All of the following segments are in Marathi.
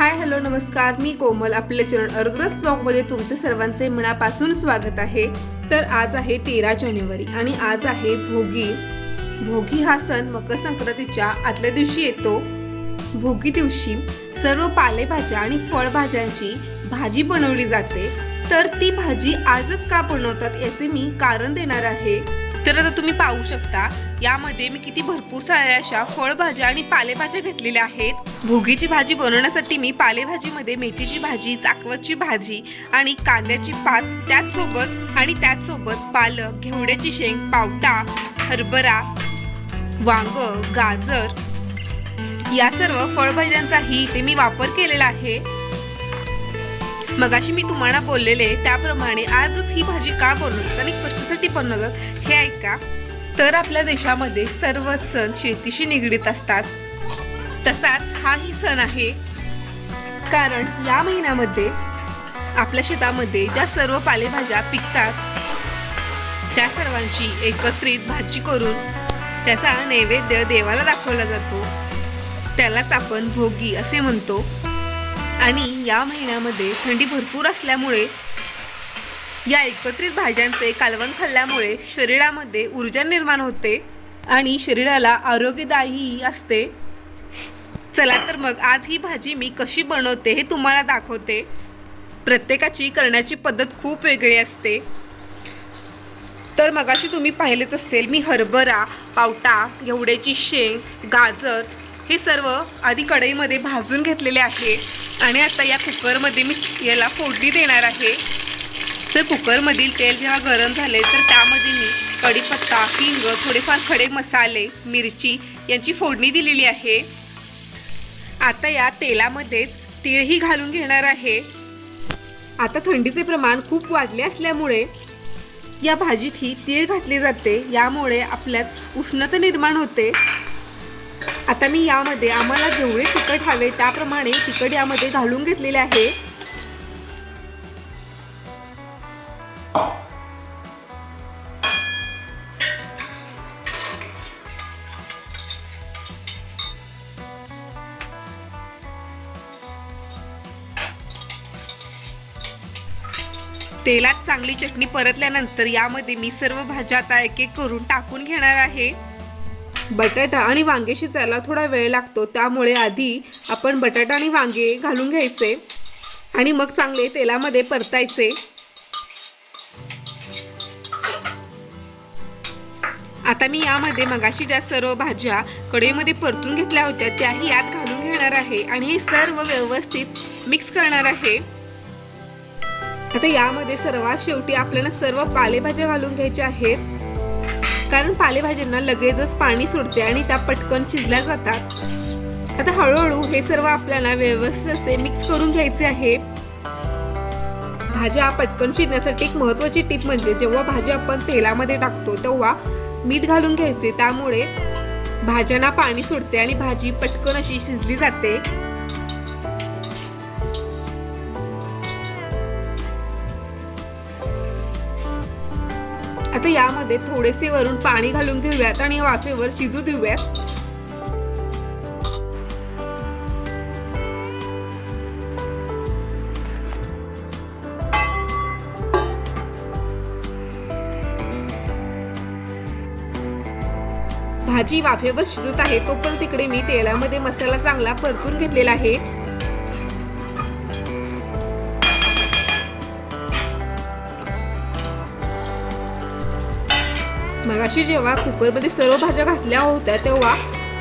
हाय हॅलो नमस्कार. मी कोमल आपले चरण अर्ग्रस ब्लॉगमध्ये तुमचे सर्वांचे मनापासून स्वागत आहे. तर आज आहे तेरा जानेवारी आणि आज आहे भोगी. भोगी हा सण मकर संक्रांतीच्या आदल्या दिवशी येतो. भोगी दिवशी सर्व पालेभाज्या आणि फळभाज्यांची भाजी बनवली जाते. तर ती भाजी आजच का बनवतात याचे मी कारण देणार आहे. तर आता तुम्ही पाहू शकता यामध्ये मी किती भरपूर साऱ्या अशा फळभाज्या आणि पालेभाज्या घेतलेल्या आहेत. भोगीची भाजी बनवण्यासाठी मी पालेभाजीमध्ये मेथीची भाजी चाकवतची भाजी आणि कांद्याची पात त्याचसोबत आणि त्याचसोबत पालक घेवड्याची शेंग पावटा हरभरा वांग गाजर या सर्व फळभाज्यांचाही इथे मी वापर केलेला आहे. मगाशी मी तुम्हाला बोललेले त्याप्रमाणे आजच ही भाजी का बनवतात आणि कशासाठी बनवतात हे ऐका. तर आपल्या देशामध्ये सर्वच सण शेतीशी निगडीत असतात. तसाच हाही सण आहे. कारण या महिन्यामध्ये आपल्या शेतामध्ये ज्या सर्व पालेभाज्या पिकतात त्या सर्वांची एकत्रित भाजी करून त्याचा नैवेद्य देवाला दाखवला जातो. त्यालाच आपण भोगी असे म्हणतो. आणि या महिन्यामध्ये थंडी भरपूर असल्यामुळे या एकत्रित भाज्यांचे कालवण खाल्ल्यामुळे शरीरामध्ये ऊर्जा निर्माण होते आणि शरीराला आरोग्यदायी असते. चला तर मग आज ही भाजी मी कशी बनवते हे तुम्हाला दाखवते. प्रत्येकाची करण्याची पद्धत खूप वेगळी असते. तर मगाशी तुम्ही पाहिलेच असेल मी हरभरा पावटा घेवड्याची शेंग गाजर हे सर्व आधी कढईमध्ये भाजून घेतलेले आहे. आणि आता या कुकरमध्ये मी याला फोडणी देणार आहे. तर कुकरमधील तेल जेव्हा गरम झाले तर त्यामध्ये मी कढीपत्ता हिंग थोडेफार खडे मसाले मिरची यांची फोडणी दिलेली आहे. आता या तेलामध्येच तीळही घालून घेणार आहे. आता थंडीचे प्रमाण खूप वाढले असल्यामुळे या भाजीत ही तीळ घातली जाते. यामुळे आपल्यात उष्णता निर्माण होते. आता मी यामध्ये आम्हाला जेवढे तिखट हवे त्याप्रमाणे तिखट यामध्ये घालून घेतलेले आहे. तेलात चांगली चटणी परतल्यानंतर यामध्ये मी सर्व भाज्या आता एक एक करून टाकून घेणार आहे. बटाटा आणि वांगे शिजायला थोडा वेळ लागतो. त्यामुळे आधी आपण बटाटा आणि वांगे घालून घ्यायचे आणि मग चांगले तेलामध्ये परतायचे. आता मी यामध्ये मगाशी ज्या सर्व भाज्या कढईमध्ये परतून घेतल्या होत्या त्याही यात घालून घेणार आहे आणि हे सर्व व्यवस्थित मिक्स करणार आहे. आता यामध्ये सर्वात शेवटी आपल्याला सर्व पालेभाज्या घालून घ्यायच्या आहेत. कारण पालेभाज्यांना लगेचच पाणी सुटते आणि त्या पटकन शिजल्या जातात. आता हळूहळू हे सर्व आपल्याला व्यवस्थित असे मिक्स करून घ्यायचे आहे. भाज्या पटकन शिजण्यासाठी एक महत्वाची टीप म्हणजे जेव्हा भाज्या आपण तेलामध्ये टाकतो तेव्हा मीठ घालून घ्यायचे. त्यामुळे भाज्यांना पाणी सुटते आणि भाजी पटकन अशी शिजली जाते. आता यामध्ये थोडेसे वरून पाणी घालून घेऊयात आणि वाफेवर शिजू देऊयात. भाजी वाफेवर शिजत आहे तो पण तिकडे मी तेलामध्ये मसाला चांगला परतून घेतलेला आहे. मगाशी जेव्हा कुकरमध्ये सर्व भाज्या घातल्या होत्या तेव्हा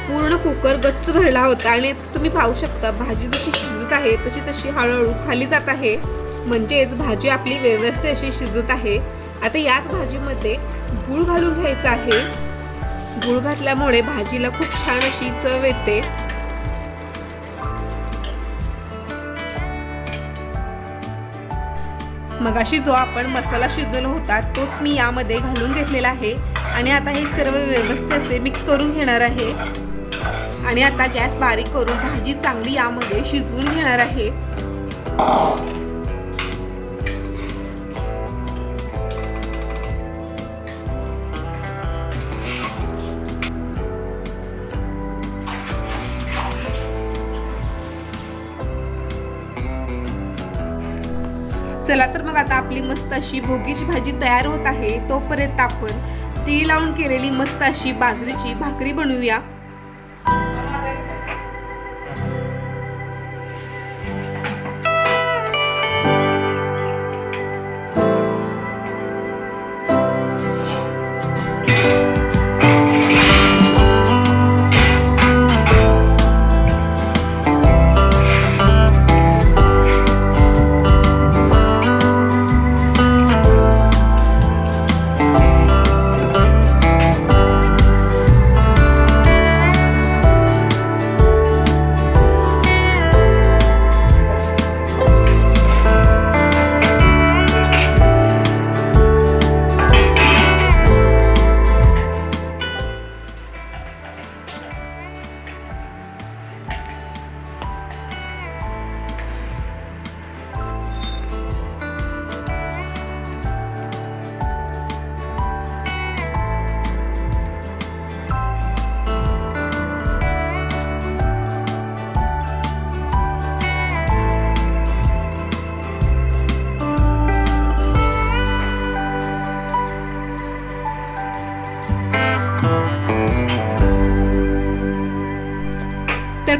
पूर्ण कुकर गच्च भरला होता. आणि तुम्ही पाहू शकता भाजी जशी शिजत आहे तशी तशी हळूहळू खाली जात आहे. म्हणजेच भाजी आपली व्यवस्थित अशी शिजत आहे. आता याच भाजीमध्ये गूळ घालून घ्यायचा आहे. गूळ घातल्यामुळे भाजीला खूप छान अशी चव येते. मगाशी जो आपण मसाला शिजवला होता तोच मी यामध्ये घालून घेतलेला आहे. आणि आता हे सर्व व्यवस्थित असे मिक्स करून घेणार आहे. आणि आता गॅस बारीक करून भाजी चांगली यामध्ये शिजवून घेणार आहे. चला तर मग आता आपली मस्त अशी भोगीची भाजी तयार होत आहे. तोपर्यंत आपण तीळ लावून केलेली मस्त अशी बाजरीची भाकरी बनवूया.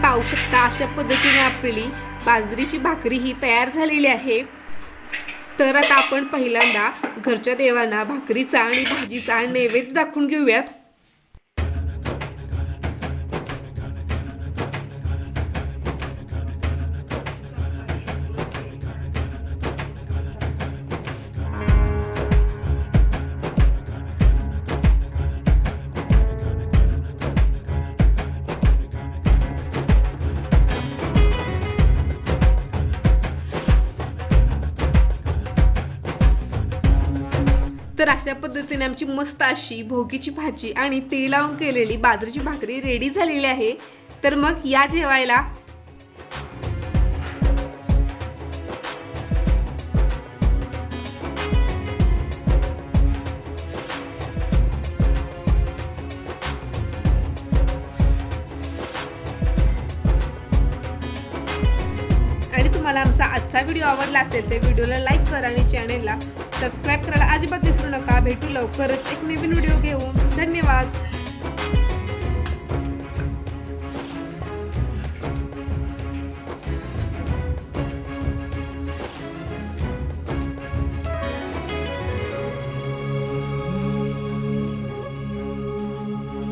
पाहू शकता अशा पद्धतीने आपली बाजरीची भाकरी ही तयार झालेली आहे. तर आता आपण पहिल्यांदा घरच्या देवांना भाकरीचा आणि भाजीचा नैवेद्य दाखवून घेऊयात. तर अशा पद्धतीने आमची मस्त अशी भोगीची भाजी आणि तेल लावून केलेली बाजरीची भाकरी रेडी झालेली आहे. तर मग या जेवायला. आणि तुम्हाला आमचा आजचा व्हिडिओ आवडला असेल तर व्हिडिओला लाईक करा आणि चॅनेलला सबस्क्राईब करायला अजिबात विसरू नका. भेटू लवकरच एक नवीन व्हिडिओ घेऊन. धन्यवाद.